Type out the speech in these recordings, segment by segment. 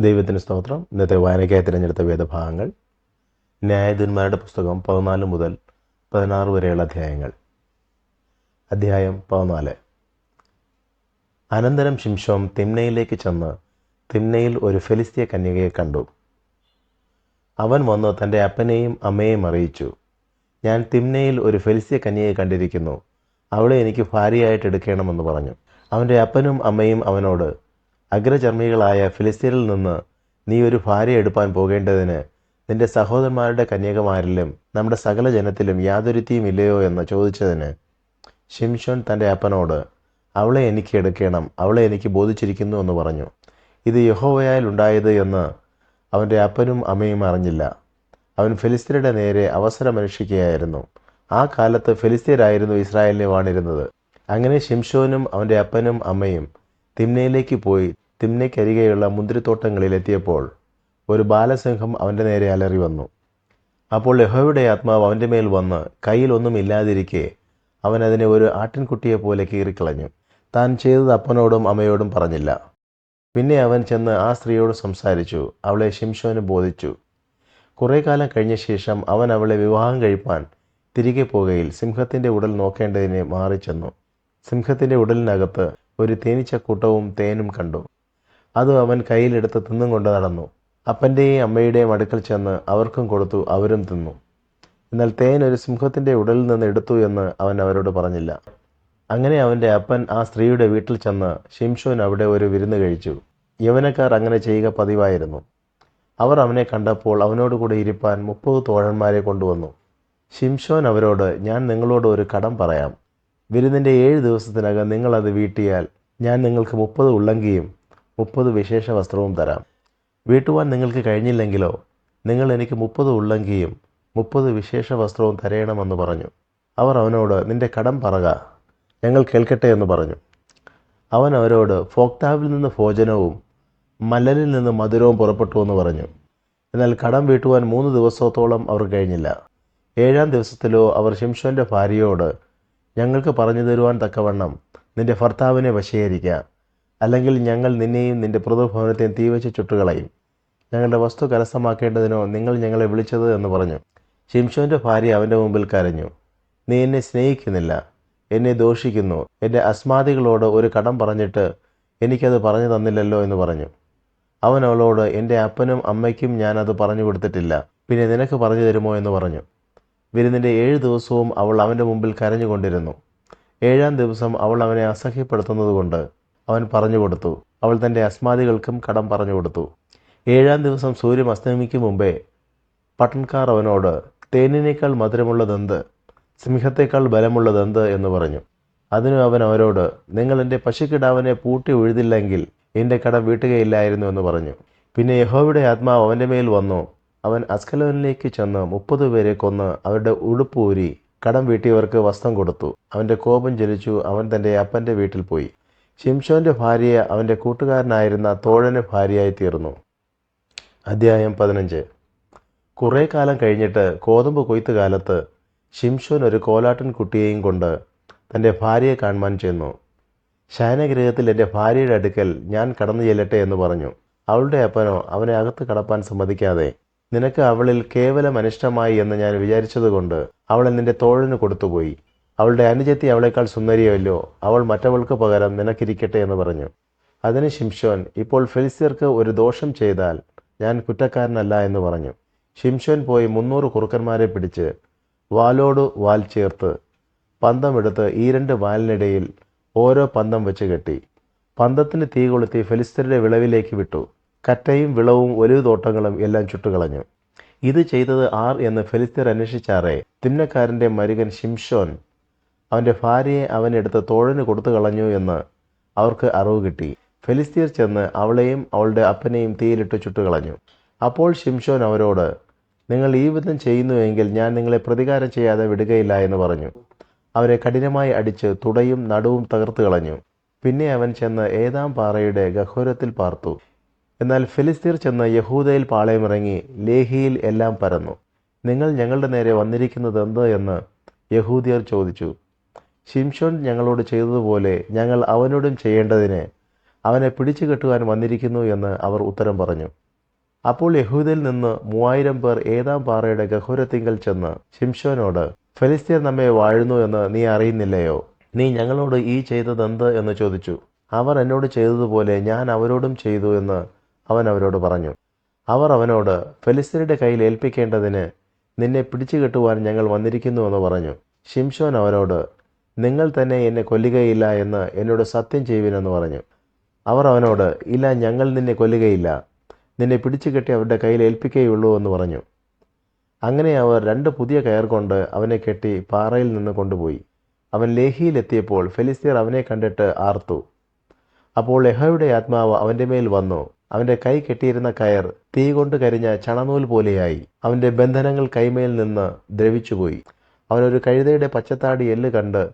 ദൈവത്തിന് സ്തോത്രം. ഇന്നത്തെ വായനയ്ക്കായി തിരഞ്ഞെടുത്ത വേദഭാഗങ്ങൾ. ന്യായാധിപന്മാരുടെ പുസ്തകം പതിനാല് മുതൽ പതിനാറ് വരെയുള്ള അധ്യായങ്ങൾ. അധ്യായം പതിനാല്. അനന്തരം ശിംഷോം തിമ്നയിലേക്ക് ചെന്ന് തിമ്നയിൽ ഒരു ഫെലിസ്തീയ കന്യകയെ കണ്ടു. അവൻ വന്ന് തന്റെ അപ്പനെയും അമ്മയെയും അറിയിച്ചു. ഞാൻ തിമ്നയിൽ ഒരു ഫെലിസ്തീയ കന്യകയെ കണ്ടിരിക്കുന്നു. അവളെ എനിക്ക് ഭാര്യയായിട്ട് എടുക്കണമെന്ന് പറഞ്ഞു. അവന്റെ അപ്പനും അമ്മയും അവനോട് അഗ്രചർമ്മികളായ ഫിലിസ്തീനിൽ നിന്ന് നീ ഒരു ഭാര്യ എടുപ്പാൻ പോകേണ്ടതിന് നിന്റെ സഹോദരന്മാരുടെ കന്യകമാരിലും നമ്മുടെ സകല ജനത്തിലും യാതൊരുത്തിയും ഇല്ലയോ എന്ന് ചോദിച്ചതിന് ഷിംഷോൻ തന്റെ അപ്പനോട് അവളെ എനിക്ക് എടുക്കണം അവളെ എനിക്ക് ബോധിച്ചിരിക്കുന്നു എന്ന് പറഞ്ഞു. ഇത് യഹോവയാൽ ഉണ്ടായത് എന്ന് അവന്റെ അപ്പനും അമ്മയും അറിഞ്ഞില്ല. അവൻ ഫിലിസ്തീനയുടെ നേരെ അവസരമനുഷ്ഠിക്കുകയായിരുന്നു. ആ കാലത്ത് ഫിലിസ്തീനായിരുന്നു ഇസ്രായേലിനെ വാണിരുന്നത്. അങ്ങനെ ഷിംഷോനും അവന്റെ അപ്പനും അമ്മയും തിമ്നയിലേക്ക് പോയി തിമ്നയ്ക്കരികെയുള്ള മുന്തിരിത്തോട്ടങ്ങളിൽ എത്തിയപ്പോൾ ഒരു ബാലസിംഹം അവന്റെ നേരെ അലറി വന്നു. അപ്പോൾ യഹോവയുടെ ആത്മാവ് അവന്റെ മേൽ വന്ന് കയ്യിലൊന്നും ഇല്ലാതിരിക്കെ അവൻ അതിനെ ഒരു ആട്ടിൻകുട്ടിയെ പോലെ കീറിക്കളഞ്ഞു. താൻ ചെയ്തത് അപ്പനോടും അമ്മയോടും പറഞ്ഞില്ല. പിന്നെ അവൻ ചെന്ന് ആ സ്ത്രീയോട് സംസാരിച്ചു അവളെ ശിംഷോന് ബോധിച്ചു. കുറേ കാലം കഴിഞ്ഞ ശേഷം അവൻ അവളെ വിവാഹം കഴിപ്പാൻ തിരികെ പോകയിൽ സിംഹത്തിന്റെ ഉടൽ നോക്കേണ്ടതിനെ മാറിച്ചെന്നു. സിംഹത്തിന്റെ ഉടലിനകത്ത് ഒരു തേനീച്ചക്കൂട്ടവും തേനും കണ്ടു. അത് അവൻ കയ്യിലെടുത്ത് തിന്നും കൊണ്ട് നടന്നു. അപ്പന്റെയും അമ്മയുടെയും അടുക്കൽ ചെന്ന് അവർക്കും കൊടുത്തു അവരും തിന്നു. എന്നാൽ തേൻ ഒരു സിംഹത്തിന്റെ ഉടലിൽ നിന്ന് എടുത്തു എന്ന് അവൻ അവരോട് പറഞ്ഞില്ല. അങ്ങനെ അവന്റെ അപ്പൻ ആ സ്ത്രീയുടെ വീട്ടിൽ ചെന്ന് ഷിംഷോൻ അവിടെ ഒരു വിരുന്ന് കഴിച്ചു. യവനക്കാർ അങ്ങനെ ചെയ്യുക പതിവായിരുന്നു. അവർ അവനെ കണ്ടപ്പോൾ അവനോടുകൂടെ ഇരിപ്പാൻ മുപ്പത് തോഴന്മാരെ കൊണ്ടുവന്നു. ഷിംഷോൻ അവരോട് ഞാൻ നിങ്ങളോട് ഒരു കടം പറയാം. വിരുന്നിന്റെ ഏഴ് ദിവസത്തിനകം നിങ്ങളത് വീട്ടിയാൽ ഞാൻ നിങ്ങൾക്ക് മുപ്പത് ഉള്ളങ്കിയും മുപ്പത് വിശേഷ വസ്ത്രവും തരാം. വീട്ടുവാൻ നിങ്ങൾക്ക് കഴിഞ്ഞില്ലെങ്കിലോ നിങ്ങൾ എനിക്ക് മുപ്പത് ഉള്ളങ്കിയും മുപ്പത് വിശേഷ വസ്ത്രവും തരയണമെന്ന് പറഞ്ഞു. അവർ അവനോട് നിന്റെ കടം പറക ഞങ്ങൾ കേൾക്കട്ടെ എന്ന് പറഞ്ഞു. അവൻ അവരോട് ഫോക്താവിൽ നിന്ന് ഭോജനവും മല്ലലിൽ നിന്ന് മധുരവും പുറപ്പെട്ടു എന്ന് പറഞ്ഞു. എന്നാൽ കടം വീട്ടുവാൻ മൂന്ന് ദിവസത്തോളം അവർ കഴിഞ്ഞില്ല. ഏഴാം ദിവസത്തിലോ അവർ ശിംഷോന്റെ ഭാര്യയോട് ഞങ്ങൾക്ക് പറഞ്ഞു തരുവാൻ തക്കവണ്ണം നിന്റെ ഭർത്താവിനെ വശീകരിക്കുക അല്ലെങ്കിൽ ഞങ്ങൾ നിന്നെയും നിന്റെ പ്രതിഭവനത്തെയും തീവച്ച് ചുട്ടുകളയും. ഞങ്ങളുടെ വസ്തു കരസ്ഥമാക്കേണ്ടതിനോ നിങ്ങൾ ഞങ്ങളെ വിളിച്ചത് എന്ന് പറഞ്ഞു. ഷിംഷോന്റെ ഭാര്യ അവന്റെ മുമ്പിൽ കരഞ്ഞു. നീ എന്നെ സ്നേഹിക്കുന്നില്ല. എന്നെ ദോഷിക്കുന്നു. എന്റെ അസ്മാദികളോട് ഒരു കടം പറഞ്ഞിട്ട് എനിക്കത് പറഞ്ഞു തന്നില്ലല്ലോ എന്ന് പറഞ്ഞു. അവൻ അവളോട് എന്റെ അപ്പനും അമ്മയ്ക്കും ഞാനത് പറഞ്ഞു കൊടുത്തിട്ടില്ല. പിന്നെ നിനക്ക് പറഞ്ഞു തരുമോ? എന്ന് പറഞ്ഞു. വിരുന്നിന്റെ ഏഴ് ദിവസവും അവൾ അവന്റെ മുമ്പിൽ കരഞ്ഞുകൊണ്ടിരുന്നു. ഏഴാം ദിവസം അവൾ അവനെ അസഹ്യപ്പെടുത്തുന്നതുകൊണ്ട് അവൻ പറഞ്ഞു കൊടുത്തു അവൾ തന്റെ അസ്മാദികൾക്കും കടം പറഞ്ഞു കൊടുത്തു ഏഴാം ദിവസം സൂര്യൻ അസ്തമിക്കും മുമ്പേ പട്ടൺകാർ അവനോട് തേനിനേക്കാൾ മധുരമുള്ളതെന്ത് സിംഹത്തേക്കാൾ ബലമുള്ളതെന്ത് എന്ന് പറഞ്ഞു. അതിനു അവൻ അവരോട് നിങ്ങൾ എന്റെ പശുക്കിടാവിനെ പൂട്ടി ഉഴുതില്ലെങ്കിൽ എന്റെ കടം വീട്ടുകയില്ലായിരുന്നു എന്ന് പറഞ്ഞു. പിന്നെ യഹോവയുടെ ആത്മാവ് അവന്റെ മേൽ വന്നു. അവൻ അസ്കലോനിലേക്ക് ചെന്ന് മുപ്പത് പേരെ കൊന്ന് അവരുടെ ഉടുപ്പ് ഊരി കടം വീട്ടിയവർക്ക് വസ്ത്രം കൊടുത്തു. അവന്റെ കോപം ജലിച്ചു അവൻ തന്റെ അപ്പന്റെ വീട്ടിൽ പോയി. ഷിംഷോന്റെ ഭാര്യയെ അവന്റെ കൂട്ടുകാരനായിരുന്ന തോഴന് ഭാര്യയായി തീർന്നു. അധ്യായം പതിനഞ്ച്. കുറേ കാലം കഴിഞ്ഞിട്ട് കോതമ്പ് കൊയ്ത്ത് കാലത്ത് ഷിംഷോൻ ഒരു കോലാട്ടൻ കുട്ടിയെയും കൊണ്ട് തന്റെ ഭാര്യയെ കാണുവാൻ ചെന്നു. ശയനഗ്രഹത്തിൽ എന്റെ ഭാര്യയുടെ അടുക്കൽ ഞാൻ കടന്നു ചെല്ലട്ടെ എന്ന് പറഞ്ഞു. അവളുടെ അപ്പനോ അവനെ അകത്ത് കടപ്പാൻ സമ്മതിക്കാതെ നിനക്ക് അവളിൽ കേവലം അനിഷ്ടമായി എന്ന് ഞാൻ വിചാരിച്ചതുകൊണ്ട് അവളെ നിന്റെ തോഴന് കൊടുത്തുപോയി. അവളുടെ അനുജത്തി അവളെക്കാൾ സുന്ദരിയല്ലോ അവൾ മറ്റവൾക്ക് പകരം നിനക്കിരിക്കട്ടെ എന്ന് പറഞ്ഞു. അതിന് ഷിംഷോൻ ഇപ്പോൾ ഫെലിസ്യർക്ക് ഒരു ദോഷം ചെയ്താൽ ഞാൻ കുറ്റക്കാരനല്ല എന്ന് പറഞ്ഞു. ഷിംഷോൻ പോയി മുന്നൂറ് കുറുക്കന്മാരെ പിടിച്ച് വാലോട് വാൽ ചേർത്ത് പന്തമെടുത്ത് ഈ രണ്ട് വാലിനിടയിൽ ഓരോ പന്തം വെച്ച് കെട്ടി. പന്തത്തിന് തീ കൊളുത്തി ഫെലിസ്തരുടെ വിളവിലേക്ക് വിട്ടു. കറ്റയും വിളവും ഒലിവ് തോട്ടങ്ങളും എല്ലാം ചുട്ടുകളഞ്ഞു. ഇത് ചെയ്തത് ആർ എന്ന് ഫെലിസ്തീർ അന്വേഷിച്ചാറേ തിന്നക്കാരന്റെ മരുകൻ ഷിംഷോൻ അവന്റെ ഭാര്യയെ അവനെടുത്ത് തോഴന് കൊടുത്തു കളഞ്ഞു എന്ന് അവർക്ക് അറിവ് കിട്ടി. ഫെലിസ്തീർ ചെന്ന് അവളെയും അവളുടെ അപ്പനെയും തീയിലിട്ട് ചുട്ടുകളഞ്ഞു. അപ്പോൾ ഷിംഷോൻ അവരോട് നിങ്ങൾ ഈ വിധം ചെയ്യുന്നുവെങ്കിൽ ഞാൻ നിങ്ങളെ പ്രതികാരം ചെയ്യാതെ വിടുകയില്ല എന്ന് പറഞ്ഞു. അവരെ കഠിനമായി അടിച്ച് തുടയും നടുവും തകർത്ത് കളഞ്ഞു. പിന്നെ അവൻ ചെന്ന് ഏതാം പാറയുടെ ഗഹോരത്തിൽ പാർത്തു. എന്നാൽ ഫിലിസ്തീർ ചെന്ന് യഹൂദയിൽ പാളയമിറങ്ങി ലേഹിയിൽ എല്ലാം പരന്നു. നിങ്ങൾ ഞങ്ങളുടെ നേരെ വന്നിരിക്കുന്നത് എന്ത് എന്ന് യഹൂദിയർ ചോദിച്ചു. ഷിംഷോൻ ഞങ്ങളോട് ചെയ്തതുപോലെ ഞങ്ങൾ അവനോടും ചെയ്യേണ്ടതിന് അവനെ പിടിച്ചു കെട്ടുവാൻ വന്നിരിക്കുന്നു എന്ന് അവർ ഉത്തരം പറഞ്ഞു. അപ്പോൾ യഹൂദയിൽ നിന്ന് മൂവായിരം പേർ ഏതാം പാറയുടെ ഗഹുരത്തിങ്കൽ ചെന്ന് ഷിംഷോനോട് ഫെലിസ്തീർ നമ്മെ വാഴുന്നു എന്ന് നീ അറിയുന്നില്ലയോ? നീ ഞങ്ങളോട് ഈ ചെയ്തതെന്ത്? എന്ന് ചോദിച്ചു. അവർ എന്നോട് ചെയ്തതുപോലെ ഞാൻ അവരോടും ചെയ്തു എന്ന് അവൻ അവരോട് പറഞ്ഞു അവർ അവനോട് ഫലിസ്തീനയുടെ കയ്യിൽ ഏൽപ്പിക്കേണ്ടതിന് നിന്നെ പിടിച്ചു കെട്ടുവാൻ ഞങ്ങൾ വന്നിരിക്കുന്നു എന്ന് പറഞ്ഞു. ഷിംഷോൻ അവരോട് നിങ്ങൾ തന്നെ എന്നെ കൊല്ലുകയില്ല എന്ന് എന്നോട് സത്യം ചെയ്യുവിനെന്ന് പറഞ്ഞു. അവർ അവനോട് ഇല്ല ഞങ്ങൾ നിന്നെ കൊല്ലുകയില്ല. നിന്നെ പിടിച്ചു കെട്ടി അവരുടെ കയ്യിൽ ഏൽപ്പിക്കുകയുള്ളൂ എന്ന് പറഞ്ഞു. അങ്ങനെ അവർ രണ്ട് പുതിയ കയർ കൊണ്ട് അവനെ കെട്ടി പാറയിൽ നിന്ന് കൊണ്ടുപോയി. അവൻ ലേഹിയിലെത്തിയപ്പോൾ ഫെലിസ്തീർ അവനെ കണ്ടിട്ട് ആർത്തു. അപ്പോൾ യഹോയുടെ ആത്മാവ് അവന്റെ മേൽ വന്നു. അവന്റെ കൈ കെട്ടിയിരുന്ന കയർ തീ കൊണ്ട് കരിഞ്ഞ ചണനൂൽ പോലെയായി. അവന്റെ ബന്ധനങ്ങൾ കൈമേൽ നിന്ന് ദ്രവിച്ചുപോയി. അവനൊരു കഴുതയുടെ പച്ചത്താടി എല്ല് കണ്ട്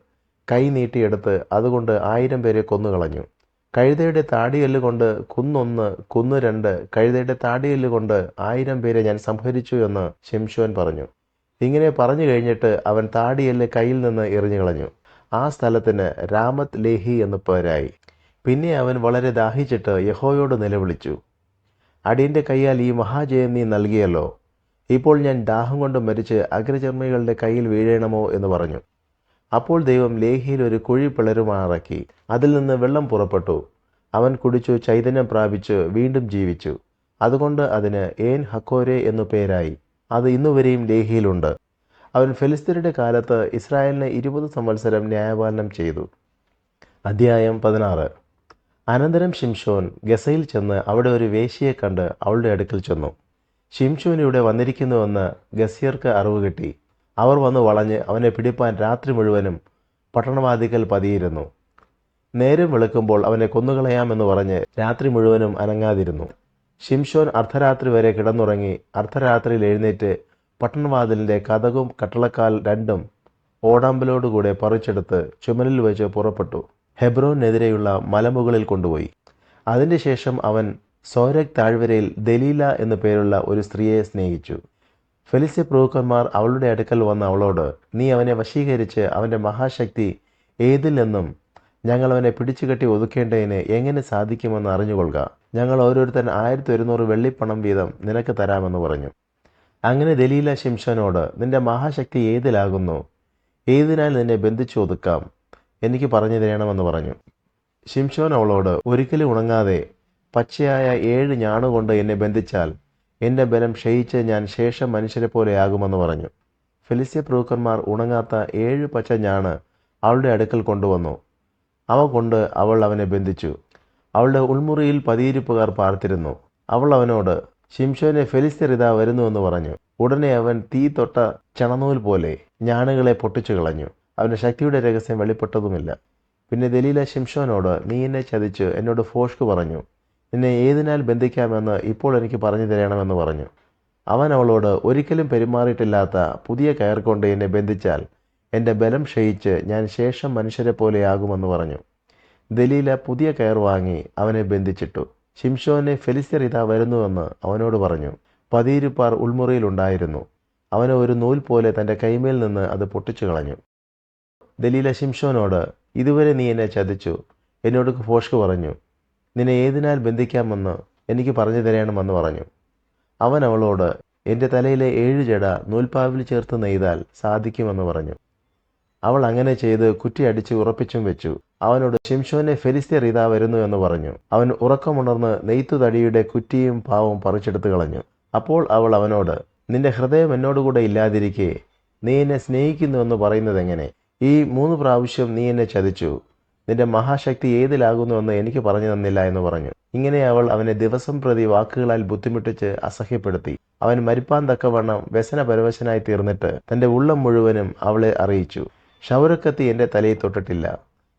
കൈ നീട്ടിയെടുത്ത് അതുകൊണ്ട് ആയിരം പേരെ കൊന്നുകളഞ്ഞു. കഴുതയുടെ താടിയെല്ല് കൊണ്ട് കുന്നൊന്ന് കുന്ന് രണ്ട് കഴുതയുടെ താടിയെല്ല് കൊണ്ട് ആയിരം പേരെ ഞാൻ സംഹരിച്ചു എന്ന് ശംശോൻ പറഞ്ഞു. ഇങ്ങനെ പറഞ്ഞു കഴിഞ്ഞിട്ട് അവൻ താടിയെല്ല് കയ്യിൽ നിന്ന് എറിഞ്ഞു കളഞ്ഞു ആ സ്ഥലത്തിന് രാമത് ലേഹി എന്ന് പേരായി. പിന്നെ അവൻ വളരെ ദാഹിച്ചിട്ട് യഹോയോട് നിലവിളിച്ചു അടിയന്റെ കൈയാൽ ഈ മഹാജയം നീ നൽകിയല്ലോ. ഇപ്പോൾ ഞാൻ ദാഹം കൊണ്ട് മരിച്ച് അഗ്രചർമ്മികളുടെ കയ്യിൽ വീഴണമോ? എന്ന് പറഞ്ഞു. അപ്പോൾ ദൈവം ലേഹിയിൽ ഒരു കുഴി പിളരുമാറാക്കി അതിൽ നിന്ന് വെള്ളം പുറപ്പെട്ടു. അവൻ കുടിച്ചു ചൈതന്യം പ്രാപിച്ച് വീണ്ടും ജീവിച്ചു. അതുകൊണ്ട് അതിന് ഏൻ ഹക്കോരെ എന്നു പേരായി. അത് ഇന്നുവരെയും ലേഹിയിലുണ്ട് അവൻ ഫെലിസ്തീനയുടെ കാലത്ത് ഇസ്രായേലിനെ ഇരുപത് സംവത്സരം ന്യായപാലനം ചെയ്തു. അധ്യായം പതിനാറ്. അനന്തരം ഷിംഷോൻ ഗസയിൽ ചെന്ന് അവിടെ ഒരു വേശിയെ കണ്ട് അവളുടെ അടുക്കൽ ചെന്നു. ഷിംഷോൻ ഇവിടെ വന്നിരിക്കുന്നുവെന്ന് ഗസിയർക്ക് അറിവ് കിട്ടി. അവർ വന്ന് വളഞ്ഞ് അവനെ പിടിപ്പാൻ രാത്രി മുഴുവനും പട്ടണവാദികൾ പതിയിരുന്നു. നേരം വെളുക്കുമ്പോൾ അവനെ കൊന്നുകളയാമെന്ന് പറഞ്ഞ് രാത്രി മുഴുവനും അനങ്ങാതിരുന്നു. ഷിംഷോൻ അർദ്ധരാത്രി വരെ കിടന്നുറങ്ങി അർദ്ധരാത്രിയിൽ എഴുന്നേറ്റ് പട്ടണവാതിലിന്റെ കഥകും കട്ടളക്കാൽ രണ്ടും ഓടാമ്പലോടുകൂടെ പറിച്ചെടുത്ത് ചുമലിൽ വെച്ച് പുറപ്പെട്ടു. ഹെബ്രോനെതിരെയുള്ള മലമുകളിൽ കൊണ്ടുപോയി. അതിന്റെ ശേഷം അവൻ സോരക് താഴ്വരയിൽ ദലീല എന്നു പേരുള്ള ഒരു സ്ത്രീയെ സ്നേഹിച്ചു. ഫെലിസ്യ പ്രഭുക്കന്മാർ അവളുടെ അടുക്കൽ വന്ന അവളോട് നീ അവനെ വശീകരിച്ച് അവന്റെ മഹാശക്തി ഏതിൽ നിന്നും ഞങ്ങൾ അവനെ പിടിച്ചുകെട്ടി ഒതുക്കേണ്ടതിന് എങ്ങനെ സാധിക്കുമെന്ന് അറിഞ്ഞുകൊള്ളുക. ഞങ്ങൾ ഓരോരുത്തൻ ആയിരത്തി ഒരുന്നൂറ് വെള്ളിപ്പണം വീതം നിനക്ക് തരാമെന്ന് പറഞ്ഞു. അങ്ങനെ ദലീല ശിംഷനോട് നിന്റെ മഹാശക്തി ഏതിലാകുന്നു? ഏതിനാൽ നിന്നെ ബന്ധിച്ചു ഒതുക്കാം? എനിക്ക് പറഞ്ഞു തരണമെന്ന് പറഞ്ഞു. ശിംഷോൻ അവളോട് ഒരിക്കലും ഉണങ്ങാതെ പച്ചയായ ഏഴ് ഞാണുകൊണ്ട് എന്നെ ബന്ധിച്ചാൽ എന്റെ ബലം ക്ഷയിച്ച് ഞാൻ ശേഷം മനുഷ്യരെ പോലെയാകുമെന്ന് പറഞ്ഞു. ഫെലിസ്യ പ്രഭുക്കന്മാർ ഉണങ്ങാത്ത ഏഴ് പച്ച ഞാണ് അവളുടെ അടുക്കൽ കൊണ്ടുവന്നു. അവ കൊണ്ട് അവൾ അവനെ ബന്ധിച്ചു. അവളുടെ ഉൾമുറിയിൽ പതിയിരിപ്പുകാർ പാർത്തിരുന്നു. അവൾ അവനോട് ശിംഷോനെ ഫെലിസ്തീർ ഇതാ വരുന്നുവെന്ന് പറഞ്ഞു. ഉടനെ അവൻ തീ തൊട്ട ചണനൂൽ പോലെ ഞാണുകളെ പൊട്ടിച്ചു കളഞ്ഞു. അവന്റെ ശക്തിയുടെ രഹസ്യം വെളിപ്പെട്ടതുമില്ല. പിന്നെ ദലീല ശിംഷോനോട് നീ എന്നെ ചതിച്ച് എന്നോട് ഫോഷ്ക്ക് പറഞ്ഞു. നിന്നെ ഏതിനാൽ ബന്ധിക്കാമെന്ന് ഇപ്പോൾ എനിക്ക് പറഞ്ഞു തരണമെന്ന് പറഞ്ഞു. അവൻ അവളോട് ഒരിക്കലും പെരുമാറിയിട്ടില്ലാത്ത പുതിയ കയർ കൊണ്ട് എന്നെ ബന്ധിച്ചാൽ എന്റെ ബലം ക്ഷയിച്ച് ഞാൻ ശേഷം മനുഷ്യരെ പോലെയാകുമെന്ന് പറഞ്ഞു. ദലീല പുതിയ കയർ വാങ്ങി അവനെ ബന്ധിച്ചിട്ടു. ശിംഷോനെ ഫെലിസ്യർ ഇതാ വരുന്നുവെന്ന് അവനോട് പറഞ്ഞു. പതിയിരുപ്പാർ ഉൾമുറിയിലുണ്ടായിരുന്നു. അവന് ഒരു നൂൽ പോലെ തന്റെ കൈമേൽ നിന്ന് അത് പൊട്ടിച്ചു കളഞ്ഞു ദലീല ശിംഷോനോട് ഇതുവരെ നീ എന്നെ ചതിച്ചു. എന്നോട് ഫോഷ്ക്ക് പറഞ്ഞു നിന്നെ ഏതിനാൽ ബന്ധിക്കാമെന്ന് എനിക്ക് പറഞ്ഞു തരണമെന്ന് പറഞ്ഞു. അവൻ അവളോട് എന്റെ തലയിലെ ഏഴ് ജട നൂൽപ്പാവിൽ ചേർത്ത് നെയ്താൽ സാധിക്കുമെന്ന് പറഞ്ഞു. അവൾ അങ്ങനെ ചെയ്ത് കുറ്റി അടിച്ച് ഉറപ്പിച്ചും വെച്ചു. അവനോട് ശിംഷോനെ ഫെലിസ്തീർ ഇതാ വരുന്നു എന്ന് പറഞ്ഞു. അവൻ ഉറക്കമുണർന്ന് നെയ്ത്തു തടിയുടെ കുറ്റിയും പാവും പറിച്ചെടുത്ത് കളഞ്ഞു. അപ്പോൾ അവൾ അവനോട് നിന്റെ ഹൃദയം എന്നോടുകൂടെ ഇല്ലാതിരിക്കെ നീ എന്നെ സ്നേഹിക്കുന്നുവെന്ന് പറയുന്നത് എങ്ങനെ ഈ മൂന്ന് പ്രാവശ്യം നീ എന്നെ ചതിച്ചു. നിന്റെ മഹാശക്തി ഏതിലാകുന്നുവെന്ന് എനിക്ക് പറഞ്ഞു തന്നില്ല എന്ന് പറഞ്ഞു. ഇങ്ങനെ അവൾ അവനെ ദിവസം പ്രതി വാക്കുകളാൽ ബുദ്ധിമുട്ടിച്ച് അസഹ്യപ്പെടുത്തി. അവൻ മരിപ്പാൻ തക്കവണ്ണം വ്യസന പരവശനായി തീർന്നിട്ട് തന്റെ ഉള്ളം മുഴുവനും അവളെ അറിയിച്ചു. ക്ഷൗരക്കത്തി എന്റെ തലയിൽ തൊട്ടിട്ടില്ല.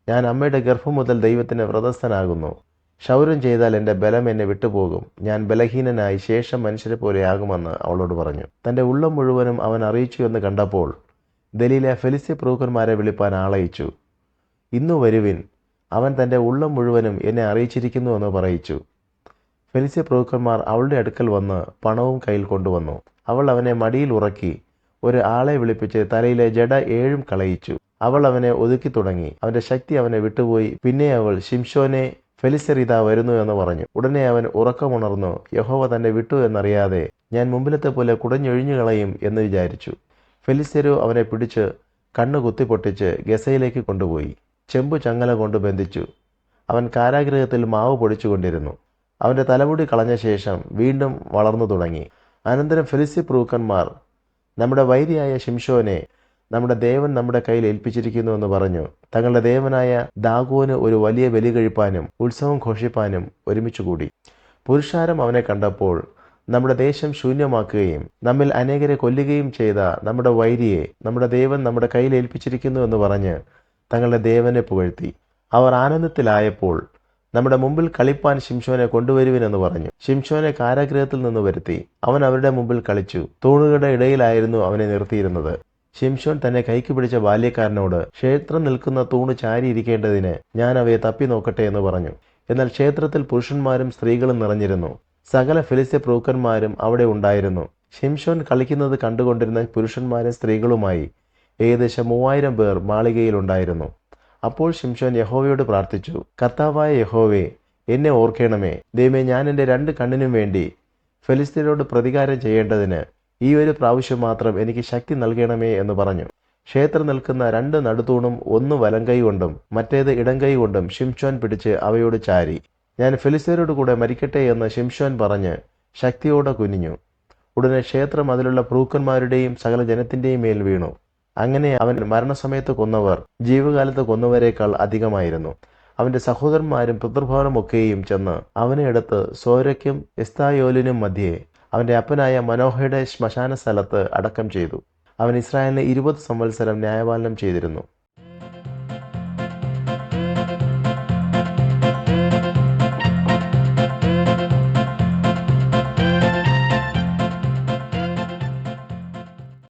ഞാൻ അമ്മയുടെ ഗർഭം മുതൽ ദൈവത്തിന് വ്രതസ്ഥനാകുന്നു. ക്ഷൗരം ചെയ്താൽ എന്റെ ബലം എന്നെ വിട്ടുപോകും. ഞാൻ ബലഹീനനായി ശേഷം മനുഷ്യരെ പോലെയാകുമെന്ന് അവളോട് പറഞ്ഞു. തന്റെ ഉള്ളം മുഴുവനും അവൻ അറിയിച്ചു എന്ന് കണ്ടപ്പോൾ ദലീല ഫെലിസ്യ പ്രഭുക്കന്മാരെ വിളിപ്പാൻ ആളയിച്ചു. ഇന്നു വരുവിൻ അവൻ തന്റെ ഉള്ളം മുഴുവനും എന്നെ അറിയിച്ചിരിക്കുന്നുവെന്ന് പറയിച്ചു. ഫെലിസ്യ പ്രഭുക്കന്മാർ അവളുടെ അടുക്കൽ വന്ന് പണവും കയ്യിൽ കൊണ്ടുവന്നു. അവൾ അവനെ മടിയിൽ ഉറക്കി ഒരു ആളെ വിളിപ്പിച്ച് തലയിലെ ജഡ ഏഴും കളയിച്ചു. അവൾ അവനെ ഒതുക്കി തുടങ്ങി. അവന്റെ ശക്തി അവനെ വിട്ടുപോയി. പിന്നെ അവൾ ശിംഷോനെ ഫെലിസ്തർ വരുന്നു എന്ന് പറഞ്ഞു. ഉടനെ അവൻ ഉറക്കമുണർന്നു. യഹോവ തന്നെ വിട്ടു എന്നറിയാതെ ഞാൻ മുമ്പിലത്തെ പോലെ കുടഞ്ഞൊഴിഞ്ഞു കളയും എന്ന് വിചാരിച്ചു. ഫെലിസ്തരോ അവനെ പിടിച്ച് കണ്ണു കുത്തിപ്പൊട്ടിച്ച് ഗസയിലേക്ക് കൊണ്ടുപോയി. ചെമ്പു ചങ്ങല കൊണ്ട് ബന്ധിച്ചു. അവൻ കാരാഗ്രഹത്തിൽ മാവ് പൊടിച്ചുകൊണ്ടിരുന്നു. അവന്റെ തലമുടി കളഞ്ഞ ശേഷം വീണ്ടും വളർന്നു തുടങ്ങി. അനന്തരം ഫെലിസി പ്രൂക്കന്മാർ നമ്മുടെ വൈരിയായ ശിംഷോനെ നമ്മുടെ ദേവൻ നമ്മുടെ കയ്യിൽ ഏൽപ്പിച്ചിരിക്കുന്നു എന്ന് പറഞ്ഞു. തങ്ങളുടെ ദേവനായ ദാഗോന് ഒരു വലിയ ബലി കഴിപ്പാനും ഉത്സവം ഘോഷിപ്പാനും ഒരുമിച്ചുകൂടി. പുരുഷാരം അവനെ കണ്ടപ്പോൾ നമ്മുടെ ദേശം ശൂന്യമാക്കുകയും നമ്മിൽ അനേകരെ കൊല്ലുകയും ചെയ്ത നമ്മുടെ വൈരിയെ നമ്മുടെ ദൈവം നമ്മുടെ കയ്യിൽ ഏൽപ്പിച്ചിരിക്കുന്നു എന്ന് പറഞ്ഞ് തങ്ങളുടെ ദേവനെ പുകഴ്ത്തി. അവർ ആനന്ദത്തിലായപ്പോൾ നമ്മുടെ മുമ്പിൽ കളിപ്പാൻ ശിംഷോനെ കൊണ്ടുവരുവിനെന്ന് പറഞ്ഞു. ശിംഷോനെ കാരാഗ്രഹത്തിൽ നിന്ന് വരുത്തി. അവൻ അവരുടെ മുമ്പിൽ കളിച്ചു. തൂണുകളുടെ ഇടയിലായിരുന്നു അവനെ നിർത്തിയിരുന്നത്. ശിംഷോൻ തന്നെ കൈക്ക് പിടിച്ച ബാല്യക്കാരനോട് ക്ഷേത്രം നിൽക്കുന്ന തൂണ് ചാരിയിരിക്കേണ്ടതിന് ഞാൻ അവയെ തപ്പി നോക്കട്ടെ എന്ന് പറഞ്ഞു. എന്നാൽ ക്ഷേത്രത്തിൽ പുരുഷന്മാരും സ്ത്രീകളും നിറഞ്ഞിരുന്നു. സകല ഫിലിസ്ത്യ പ്രൂക്കന്മാരും അവിടെ ഉണ്ടായിരുന്നു. ഷിംഷോൻ കളിക്കുന്നത് കണ്ടുകൊണ്ടിരുന്ന പുരുഷന്മാരും സ്ത്രീകളുമായി ഏകദേശം മൂവായിരം പേർ മാളികയിലുണ്ടായിരുന്നു അപ്പോൾ ഷിംഷോൻ യഹോവയോട് പ്രാർത്ഥിച്ചു കർത്താവായ യഹോവേ എന്നെ ഓർക്കണമേ. ദൈവമേ ഞാൻ എന്റെ രണ്ട് കണ്ണിനും വേണ്ടി ഫെലിസ്തീനോട് പ്രതികാരം ചെയ്യേണ്ടതിന് ഈ ഒരു പ്രാവശ്യം മാത്രം എനിക്ക് ശക്തി നൽകണമേ എന്ന് പറഞ്ഞു. ക്ഷേത്രം നിൽക്കുന്ന രണ്ട് നടുത്തൂണും ഒന്ന് വലം കൈ കൊണ്ടും മറ്റേത് ഇടം കൈ കൊണ്ടും ഷിംഷോൻ പിടിച്ച് അവയോട് ചാരി. ഞാൻ ഫിലിസ്തീനോട് കൂടെ മരിക്കട്ടെ എന്ന് ശിംഷോൻ പറഞ്ഞ് ശക്തിയോടെ കുനിഞ്ഞു. ഉടനെ ക്ഷേത്രം അതിലുള്ള പ്രൂക്കന്മാരുടെയും സകല ജനത്തിന്റെയും മേൽ വീണു. അങ്ങനെ അവൻ മരണസമയത്ത് കൊന്നവർ ജീവകാലത്ത് കൊന്നവരേക്കാൾ അധികമായിരുന്നു. അവന്റെ സഹോദരന്മാരും പിതൃഭവനമൊക്കെയും ചെന്ന് അവനെ എടുത്ത് സോരയ്ക്കും എസ്തായോലിനും മധ്യേ അവന്റെ അപ്പനായ മനോഹയുടെ ശ്മശാന സ്ഥലത്ത് അടക്കം ചെയ്തു. അവൻ ഇസ്രായേലിനെ ഇരുപത് സംവത്സരം ന്യായപാലനം ചെയ്തിരുന്നു.